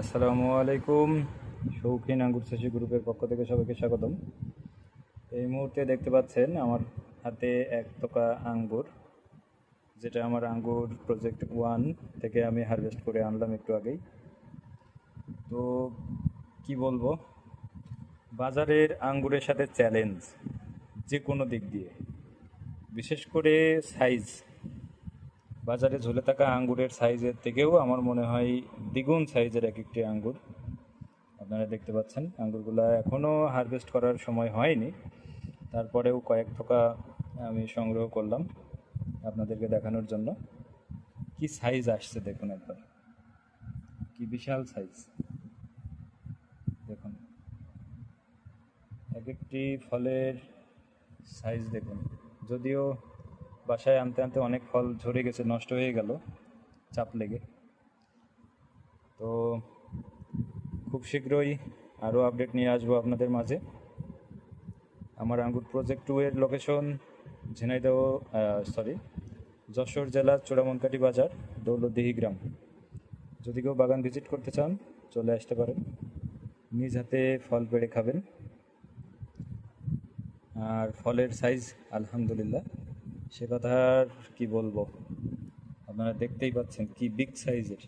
আসসালামু আলাইকুম। শৌখিন আঙ্গুর চাষি গ্রুপের পক্ষ থেকে সবাইকে স্বাগতম। এই মুহূর্তে দেখতে পাচ্ছেন আমার হাতে এক তোকা আঙ্গুর, যেটা আমার আঙ্গুর প্রজেক্ট ওয়ান থেকে আমি হারভেস্ট করে আনলাম একটু আগেই। তো কি বলব, বাজারের আঙ্গুরের সাথে চ্যালেঞ্জ যে কোনো দিক দিয়ে, বিশেষ করে সাইজ বাজারে ঝুলে থাকা আঙ্গুরের সাইজের থেকেও আমার মনে হয় দ্বিগুণ সাইজের এক একটি আঙ্গুর। আপনারা দেখতে পাচ্ছেন, আঙ্গুরগুলো এখনও হারভেস্ট করার সময় হয়নি। তারপরেও কয়েক থোকা আমি সংগ্রহ করলাম আপনাদেরকে দেখানোর জন্য। কি সাইজ আসছে দেখুন একবার। কি বিশাল সাইজ দেখুন। এক একটি ফলের সাইজ দেখুন। যদিও বাসায় আনতে আনতে অনেক ফল ঝরে গেছে, নষ্ট হয়ে গেল, চাপ লেগে। তো খুব শীঘ্রই আরও আপডেট নিয়ে আসব আপনাদের মাঝে। আমার আঙ্গুর প্রজেক্ট টু এর লোকেশন ঝিনাইদহ সরি যশোর জেলার চূড়ামনকাটি বাজার, দৌলতদিহি গ্রাম। যদি কেউ বাগান ভিজিট করতে চান, চলে আসতে পারেন। নিজ হাতে ফল পেড়ে খাবেন। আর ফলের সাইজ আলহামদুলিল্লাহ। সে কথা আর কি বলব? আপনারা দেখতেই পাচ্ছেন কি বিগ সাইজের